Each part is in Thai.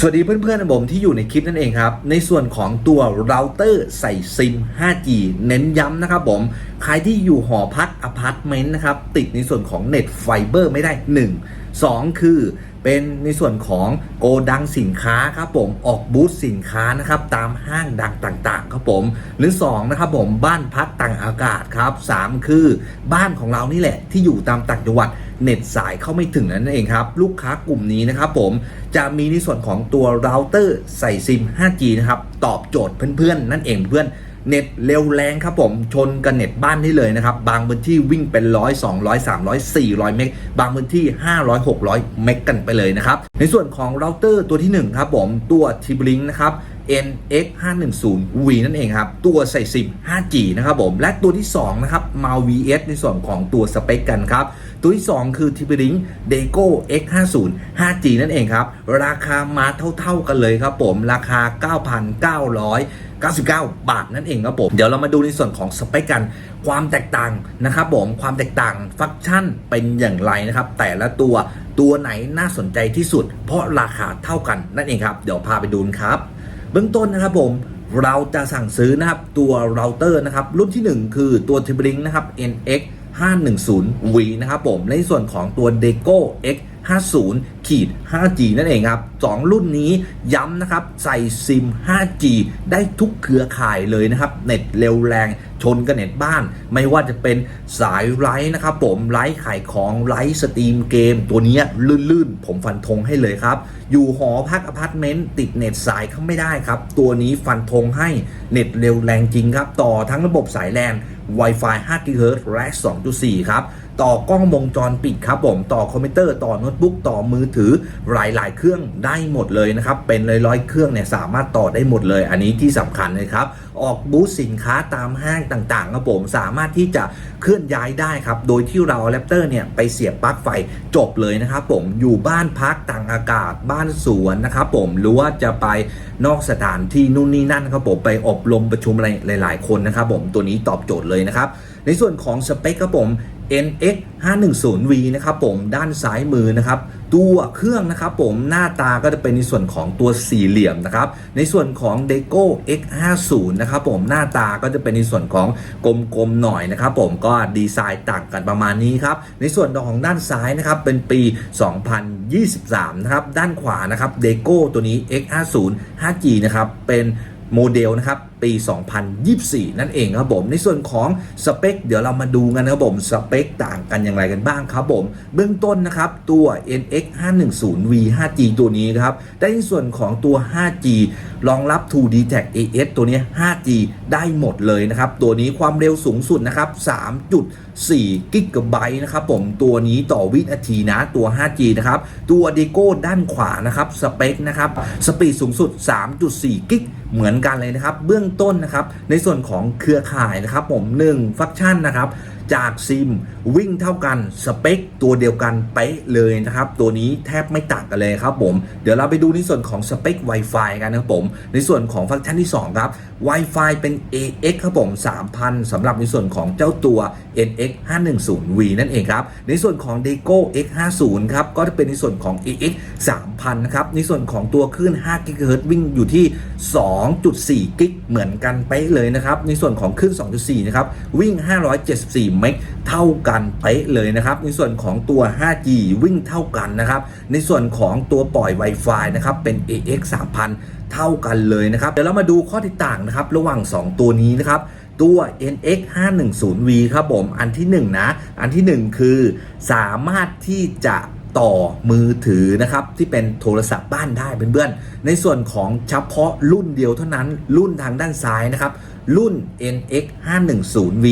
สวัสดีเพื่อนๆนะผมที่อยู่ในคลิปนั่นเองครับ ในส่วนของตัวเราเตอร์ใส่ซิม 5G เน้นย้ำนะครับผม ใครที่อยู่หอพักอพาร์ตเมนต์นะครับ ติดในส่วนของเน็ตไฟเบอร์ไม่ได้ 1 2 คือเป็นในส่วนของโกดังสินค้าครับผมออกบูธสินค้านะครับตามห้างดังต่างๆครับผมหรือ2นะครับผมบ้านพักต่างอากาศครับ 3 คือบ้านของเรานี่แหละที่อยู่ตามต่างจังหวัด เน็ตสายเข้าไม่ถึงนั่นเองครับ ลูกค้ากลุ่มนี้นะครับผมจะมีในส่วนของตัวเราเตอร์ใส่ซิม 5G นะครับ ตอบโจทย์เพื่อนๆ นั่นเองเพื่อนเน็ตเร็วแรงครับผมชนกับเน็ตบ้านได้เลยนะครับ บางพื้นที่วิ่งเป็นร้อยสองร้อยสามร้อยสี่ร้อยเมกบางพื้นที่500 600เมกกันไปเลยนะครับ ในส่วนของเราเตอร์ตัวที่ 1 ครับผม ตัว t b l i n k นะครับ NX 510 V นั่นเองครับ ตัวใส่ซิม 5G นะครับผม และตัวที่ 2 นะครับ m a l VS ในส่วนของตัวสเปคกันครับ ตัวที่ 2 คือ t b l i n k Deco X50 5G นั่นเองครับ ราคามาเท่าๆกันเลยครับผมราคา 9,999 บาทนั่นเองครับผม เดี๋ยวเรามาดูในส่วนของสเปคกัน ความแตกต่างนะครับผม ความแตกต่างฟังก์ชันเป็นอย่างไรนะครับ แต่ละตัวตัวไหนน่าสนใจที่สุด เพราะราคาเท่ากันนั่นเองครับ เดี๋ยวพาไปดูครับ เบื้องต้นนะครับผมเราจะสั่งซื้อนะครับตัวเราเตอร์นะครับรุ่นที่ 1 คือตัว t i b r i n k นะครับ NX 510V นะครับผม ในส่วนของตัว Deco X 50 ขีด 5G นั่นเองครับ 2 รุ่นนี้ย้ำนะครับ ใส่ซิม 5G ได้ทุกเครือข่ายเลยนะครับ เน็ตเร็วแรงชนกับเน็ตบ้าน ไม่ว่าจะเป็นสายไลฟ์นะครับผมไลฟ์ขายของไลฟ์สตรีมเกม ตัวนี้ลื่นๆ ผมฟันธงให้เลยครับ อยู่หอพักอพาร์ตเมนต์ติดเน็ตสายเข้าไม่ได้ครับ ตัวนี้ฟันธงให้เน็ตเร็วแรงจริงครับ ต่อทั้งระบบสายแลน Wi-Fi 5 GHz และ 2.4 ครับ ต่อกล้องวงจรปิดครับผม ต่อคอมพิวเตอร์ ต่อโน้ตบุ๊ก ต่อมือถือหลาย ๆ เครื่องได้หมดเลยนะครับ เป็นร้อยๆเครื่องเนี่ยสามารถต่อได้หมดเลย อันนี้ที่สำคัญเลยครับ ออกบูธสินค้าตามห้างต่างๆครับผมสามารถที่จะเคลื่อนย้ายได้ครับ โดยที่เราแรปเตอร์เนี่ยไปเสียบปลั๊กไฟจบเลยนะครับผมอยู่บ้านพักต่างอากาศบ้านสวนนะครับผมหรือว่าจะไปนอกสถานที่นู่นนี่นั่นครับผมไปอบรมประชุมอะไรหลาย ๆ คนนะครับผมตัวนี้ตอบโจทย์เลยนะครับ ในส่วนของสเปคครับผม NX 510V นะครับผมด้านซ้ายมือนะครับ ตัวเครื่องนะครับผมหน้าตาก็จะเป็นในส่วนของตัวสี่เหลี่ยมนะครับในส่วนของ Deco X50 นะครับผมหน้าตาก็จะเป็นในส่วนของกลมๆหน่อยนะครับผมก็ดีไซน์ต่างกันประมาณนี้ครับในส่วนของด้านซ้ายนะครับเป็นปี 2023 นะครับด้านขวานะครับ Deco ตัวนี้ X50 5G นะครับเป็นโมเดลนะครับปี 2024 นั่นเองครับผม ในส่วนของสเปค เดี๋ยวเรามาดูกันนะครับผมสเปคต่างกันอย่างไรกันบ้างครับผม เบื้องต้นนะครับ ตัว NX 510V 5G ตัวนี้ครับ ได้ในส่วนของตัว 5G รองรับ 2D Tag AS ตัวนี้ 5G ได้หมดเลยนะครับ ตัวนี้ความเร็วสูงสุดนะครับ 3.4 กิกะไบต์นะครับผมตัวนี้ต่อวินาทีนะตัว 5G นะครับ ตัว d e c o ด้านขวานะครับสเปคนะครับสปีดสูงสุด 3.4 กิกเหมือนกันเลยนะครับ เบื้องต้นนะครับในส่วนของเครือข่ายนะครับผม1ฟังก์ชันนะครับจากซิมวิ่งเท่ากันสเปคตัวเดียวกันเป๊ะเลยนะครับตัวนี้แทบไม่ต่างกันเลยครับผมเดี๋ยวเราไปดูในส่วนของสเปค Wi-Fi กันนะครับผมในส่วนของฟังก์ชันที่ 2 ครับ Wi-Fi เป็น AX ครับผม 3,000สำหรับในส่วนของเจ้าตัว NX 510V นั่นเองครับ ในส่วนของ Deco X50 ครับ ก็จะเป็นในส่วนของ AX 3,000นะครับ ในส่วนของตัวคลื่น5 GHz วิ่งอยู่ที่ 2.4 กิกเหมือนกันไปเลยนะครับ ในส่วนของคลื่น 2.4 นะครับ วิ่ง 574 เมกเท่ากันเป๊ะเลยนะครับ ในส่วนของตัว 5G วิ่งเท่ากันนะครับ ในส่วนของตัวปล่อย Wi-Fi นะครับ เป็น AX 3000 เท่ากันเลยนะครับ เดี๋ยวเรามาดูข้อที่ต่างนะครับ ระหว่าง 2 ตัวนี้นะครับ ตัว NX 510V ครับผม อันที่ 1 นะ อันที่ 1 คือสามารถที่จะต่อมือถือนะครับ ที่เป็นโทรศัพท์บ้านได้เพื่อนๆ ในส่วนของเฉพาะรุ่นเดียวเท่านั้นรุ่นทางด้านซ้ายนะครับ รุ่น NX 510V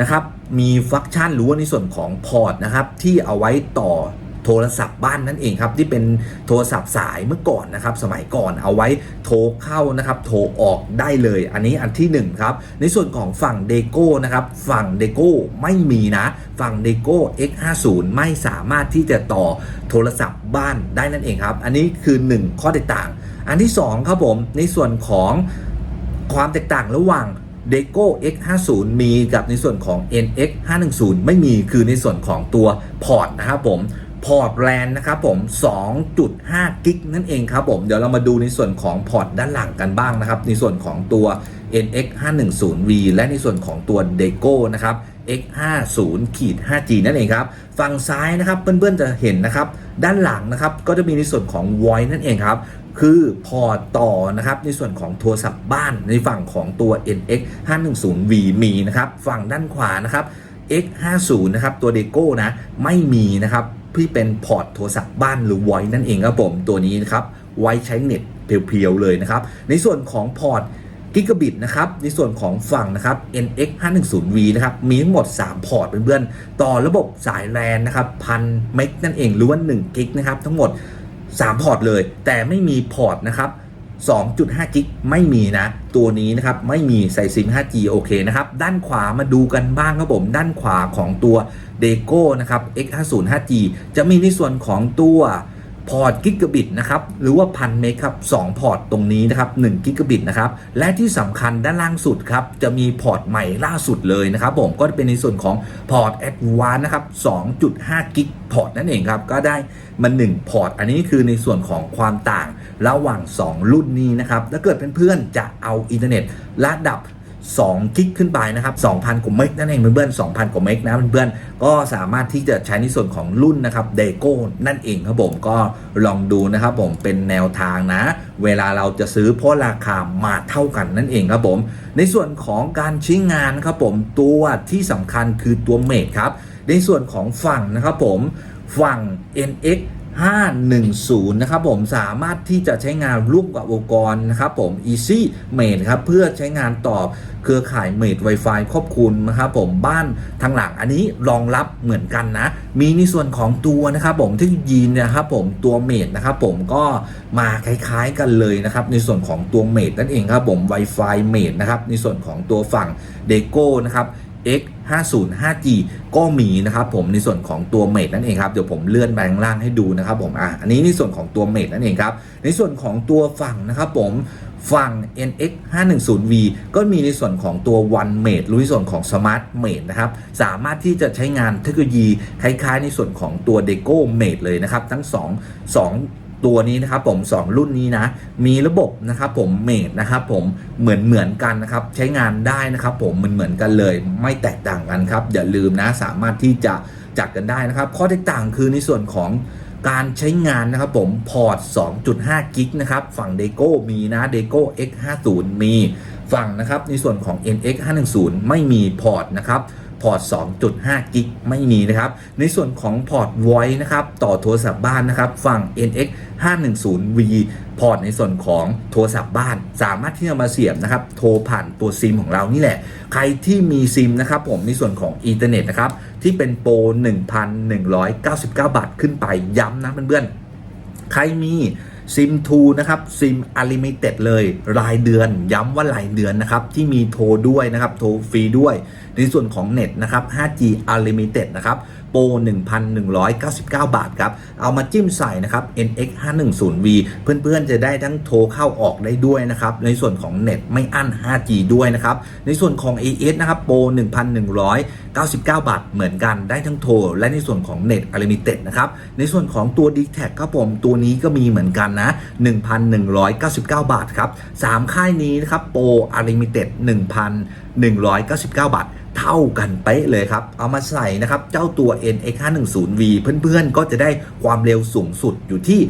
นะครับ มีฟังก์ชันหรือว่าในส่วนของพอร์ตนะครับ ที่เอาไว้ต่อ โทรศัพท์บ้านนั่นเองครับที่เป็นโทรศัพท์สายเมื่อก่อนนะครับสมัยก่อนเอาไว้โทรเข้านะครับโทรออกได้เลย อันนี้อันที่1ครับในส่วนของฝั่งเดโก้นะครับฝั่งเดโก้ไม่มีนะ ฝั่งเดโก้ X50 ไม่สามารถที่จะต่อโทรศัพท์บ้านได้นั่นเองครับ อันนี้คือ 1 ข้อแตกต่าง อันที่ 2 ครับผมในส่วนของความแตกต่างระหว่าง d e c o X50 มีกับในส่วนของ NX 510 ไม่มีคือในส่วนของตัวพอร์ตนะครับผม พอร์ตแลนนะครับผม 2.5 กิกนั่นเองครับผม เดี๋ยวเรามาดูในส่วนของพอร์ตด้านหลังกันบ้างนะครับ ในส่วนของตัว NX 510V และในส่วนของตัว Deco นะครับ X50 ขีด 5G นั่นเองครับ ฝั่งซ้ายนะครับเพื่อนๆจะเห็นนะครับ ด้านหลังนะครับก็จะมีในส่วนของ Voice นั่นเองครับคือพอร์ตต่อนะครับในส่วนของโทรศัพท์บ้านในฝั่งของตัว NX 510V มีนะครับ ฝั่งด้านขวานะครับ X50 นะครับตัว Deco นะไม่มีนะครับ ที่เป็นพอร์ตโทรศัพท์บ้านหรือไว้นั่นเองครับผมตัวนี้นะครับไว้ใช้เน็ตเพียวๆเลยนะครับในส่วนของพอร์ตกิกะบิตนะครับในส่วนของฝั่งนะครับ NX 510V นะครับมีทั้งหมด 3 พอร์ตเพื่อนๆต่อระบบสายแลนนะครับพันเมกนั่นเองหรือว่า1กิกนะครับทั้งหมด 3 พอร์ตเลย แต่ไม่มีพอร์ตนะครับ 2.5 กิกไม่มีนะ ตัวนี้นะครับไม่มีใส่ซิม 5G โอเคนะครับ ด้านขวามาดูกันบ้างครับผม ด้านขวาของตัว Deco นะครับ X50 5G จะมีในส่วนของตัว พอร์ตกิกะบิตนะครับหรือว่าพันเมกครับ2พอร์ตตรงนี้นะครับ1กิกะบิตนะครับและที่สำคัญด้านล่างสุดครับจะมีพอร์ตใหม่ล่าสุดเลยนะครับผมก็เป็นในส่วนของพอร์ต Advanced นะครับ2.5กิกพอร์ตนั่นเองครับก็ได้มา1พอร์ตอันนี้คือในส่วนของความต่างระหว่าง 2 รุ่นนี้นะครับถ้าเกิดเพื่อนๆจะเอาอินเทอร์เน็ตระดับ 2กิกขึ้นไปนะครับ 2,000 กว่าเมกนั่นเองเพื่อนๆ2,000 กว่าเมกนะเพื่อนๆก็สามารถที่จะใช้ในส่วนของรุ่นนะครับเดโก้นั่นเองครับผมก็ลองดูนะครับผมเป็นแนวทางนะ เวลาเราจะซื้อเพราะราคามาเท่ากันนั่นเองครับผม ในส่วนของการใช้งานครับผมตัวที่สำคัญคือตัวเมดครับในส่วนของฝั่งนะครับผมฝั่ง NX 510 นะครับผมสามารถที่จะใช้งานร่วมกับอุปกรณ์นะครับผม Easy Mate ครับเพื่อใช้งานต่อเครือข่าย Mate Wi-Fi ครอบคลุมนะครับผมบ้านทางหลังอันนี้รองรับเหมือนกันนะ มีในส่วนของตัวนะครับผมที่ยีนนะครับผมตัว Mate นะครับผมก็มาคล้ายๆกันเลยนะครับในส่วนของตัว Mate นั่นเองครับผม Wi-Fi Mate นะครับในส่วนของตัวฝั่ง Deco นะครับ X 50 5G ก็มีนะครับผมในส่วนของตัวเมดนั่นเองครับเดี๋ยวผมเลื่อนไปข้างล่างให้ดูนะครับผมอะอันนี้ในส่วนของตัวเมดนั่นเองครับในส่วนของตัวฝั่งนะครับผมฝั่ง NX 510V ก็มีในส่วนของตัว One Mate หรือในส่วนของ Smart Mate นะครับ สามารถที่จะใช้งานเทคโนโลยีคล้ายๆ ในส่วนของตัว Deco Mate เลยนะครับ ทั้ง 2 2 ตัวนี้นะครับผม 2 รุ่นนี้นะ มีระบบนะครับผมเมดนะครับผมเหมือนเหมือนกันนะครับ ใช้งานได้นะครับผมเหมือนเหมือนกันเลย ไม่แตกต่างกันครับ อย่าลืมนะสามารถที่จะจัดกันได้นะครับ ข้อแตกต่างคือในส่วนของการใช้งานนะครับผมพอร์ต 2.5 กิกนะครับ ฝั่ง Deco มีนะ Deco X50 มี ฝั่งนะครับในส่วนของ NX 510 ไม่มีพอร์ตนะครับ พอร์ต 2.5 กิกไม่มีนะครับ ในส่วนของพอร์ต Voice นะครับ ต่อโทรศัพท์บ้านนะครับ ฝั่ง NX 510V พอร์ตในส่วนของโทรศัพท์บ้าน สามารถที่จะมาเสียบนะครับ โทรผ่านตัวซิมของเรานี่แหละ ใครที่มีซิมนะครับผมในส่วนของอินเทอร์เน็ตนะครับ ที่เป็นโปร 1,199 บาทขึ้นไปย้ำนะเพื่อนๆ ใครมี ซิมทูนะครับซิมอลิมิเต็ดเลยรายเดือนย้ำว่ารายเดือนนะครับ ที่มีโทรด้วยนะครับ โทรฟรีด้วย ในส่วนของเน็ตนะครับ 5G Unlimited นะครับ โปร1,199 บาทครับ เอามาจิ้มใส่นะครับ NX 510V เพื่อนๆจะได้ทั้งโทรเข้าออกได้ด้วยนะครับ ในส่วนของเน็ตไม่อั้น 5G ด้วยนะครับ ในส่วนของ AS นะครับ โปร1,199 บาทเหมือนกันได้ทั้งโทร และในส่วนของเน็ต Unlimited นะครับ ในส่วนของตัว d t แทครับผมตัวนี้ก็มีเหมือนกันนะ 1,199 บาทครับ 3 ค่ายนี้นะครับ โปร Unlimited 1,199 บาท เท่ากันเป๊ะเลยครับ เอามาใส่นะครับ เจ้าตัว NX 510V เพื่อนๆ ก็จะได้ความเร็วสูงสุดอยู่ที่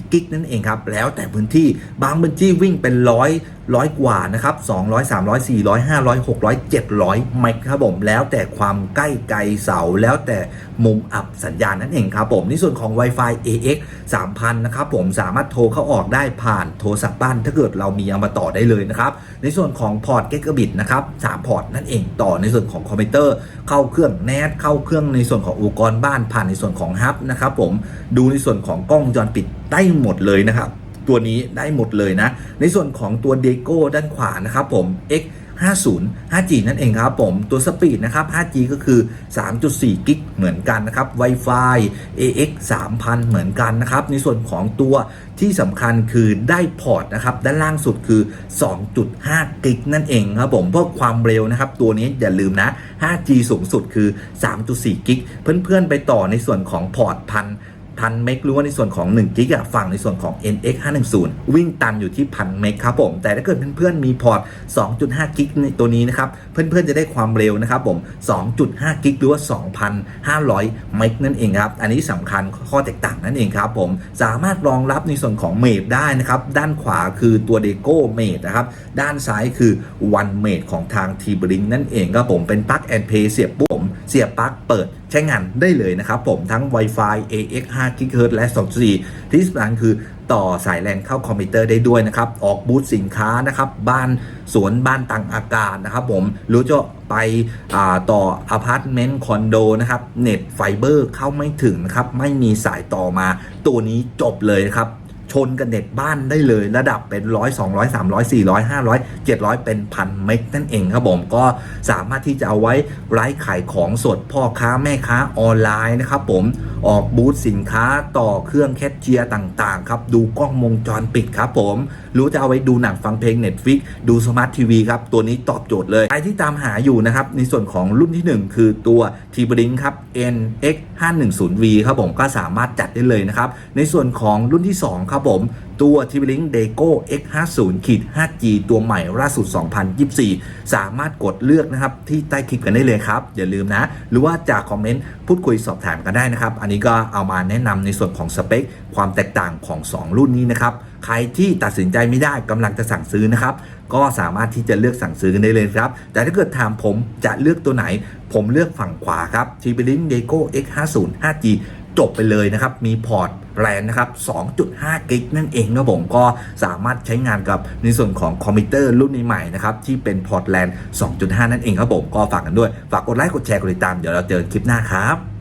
3.4 กิกนั่นเองครับ แล้วแต่พื้นที่บางพื้นที่วิ่งเป็นร้อย ร้อยกว่านะครับ200 300 400 500 600 700เมกครับผม แล้วแต่ความใกล้ไกลเสาแล้วแต่มุมอับสัญญาณนั่นเองครับผมในส่วนของ Wi-Fi AX 3000 นะครับผมสามารถโทรเข้าออกได้ผ่านโทรศัพท์บ้าน ถ้าเกิดเรามีเอามาต่อได้เลยนะครับ ในส่วนของพอร์ต Gigabit นะครับ3พอร์ตนั่นเองต่อในส่วนของคอมพิวเตอร์ เข้าเครื่องแนทเข้าเครื่องในส่วนของอุปกรณ์บ้านผ่านในส่วนของฮับนะครับผมดูในส่วนของกล้องวงจรปิดได้หมดเลยนะครับ ตัวนี้ได้หมดเลยนะ ในส่วนของตัวเดโก้ด้านขวานะครับผม X 50 5G นั่นเองครับผมตัวสปีดนะครับ 5G ก็คือ 3.4 กิกเหมือนกันนะครับ Wi-Fi AX 3000 เหมือนกันนะครับ ในส่วนของตัวที่สำคัญคือได้พอร์ตนะครับ ด้านล่างสุดคือ 2.5 กิกนั่นเองครับผม เพราะความเร็วนะครับ ตัวนี้อย่าลืมนะ 5G สูงสุดคือ 3.4 กิกเพื่อนๆ ไปต่อในส่วนของพอร์ตพัน พันเมกหรือว่าในส่วนของ1กิกะฝั่งในส่วนของ NX 510วิ่งตันอยู่ที่พันเมกครับผม แต่ถ้าเกิดเพื่อนๆมีพอร์ต 2.5 กิกในตัวนี้นะครับ เพื่อนๆจะได้ความเร็วนะครับผม 2.5 กิกหรือว่า 2,500 เมกนั่นเองครับ อันนี้สำคัญข้อแตกต่างนั่นเองครับผม สามารถรองรับในส่วนของเมดได้นะครับ ด้านขวาคือตัวเดโก้เมดนะครับ ด้านซ้ายคือวันเมดของทางทีบริงนั่นเองครับผม เป็นปลั๊กแอนเพย์เสียบปุ๊บผมเสียบปลั๊กเปิดใช้งานได้เลยนะครับผมทั้ง Wi-Fi AX 5 GHz และ2.4ที่สำคัญคือต่อสายแลนเข้าคอมพิวเตอร์ได้ด้วยนะครับ ออกบูธสินค้านะครับ บ้านสวนบ้านต่างอากาศนะครับผมหรือจะไปต่ออพาร์ตเมนต์คอนโดนะครับ เน็ตไฟเบอร์เข้าไม่ถึงนะครับ ไม่มีสายต่อมา ตัวนี้จบเลยครับ ชนกับเน็ตบ้านได้เลยระดับเป็นร้อยสองร้อยสามร้อยสี่ร้อยห้าร้อยเจ็ดร้อยเป็นพันเมกนั่นเองครับผมก็สามารถที่จะเอาไว้ไลฟ์ขายของสดพ่อค้าแม่ค้าออนไลน์นะครับผมออกบูธสินค้าต่อเครื่องแคชเชียร์ต่างๆครับดูกล้องวงจรปิดครับผม รู้จะเอาไว้ดูหนังฟังเพลง Netflix ดูสมาร์ททีวีครับ ตัวนี้ตอบโจทย์เลย ใครที่ตามหาอยู่นะครับ ในส่วนของรุ่นที่ 1 คือตัว t b r i n k ครับ NX 510V ครับผมก็สามารถจัดได้เลยนะครับ ในส่วนของรุ่นที่ 2 ครับผมตัว t b r i n k Deco X50 ขีด 5G ตัวใหม่ล่าสุด 2024 สามารถกดเลือกนะครับ ที่ใต้คลิปกันได้เลยครับ อย่าลืมนะ หรือว่าจากคอมเมนต์พูดคุยสอบถามกันได้นะครับ อันนี้ก็เอามาแนะนำในส่วนของสเปค ความแตกต่างของ 2 รุ่นนี้นะครับ ใครที่ตัดสินใจไม่ได้กำลังจะสั่งซื้อนะครับ ก็สามารถที่จะเลือกสั่งซื้อกันได้เลยครับ แต่ถ้าเกิดถามผมจะเลือกตัวไหน ผมเลือกฝั่งขวาครับ t b l i n k Deco X50 5G จบไปเลยนะครับ มีพอร์ตแรนนะครับ 2.5 กิกนั่นเองนะผมก็สามารถใช้งานกับในส่วนของคอมพิวเตอร์รุ่นใหม่ๆนะครับ ที่เป็นพอร์ตแลน2.5 นั่นเองครับผม ก็ฝากกันด้วย ฝากกดไลค์ กดแชร์ กดติดตาม เดี๋ยวเราเจอกันคลิปหน้าครับ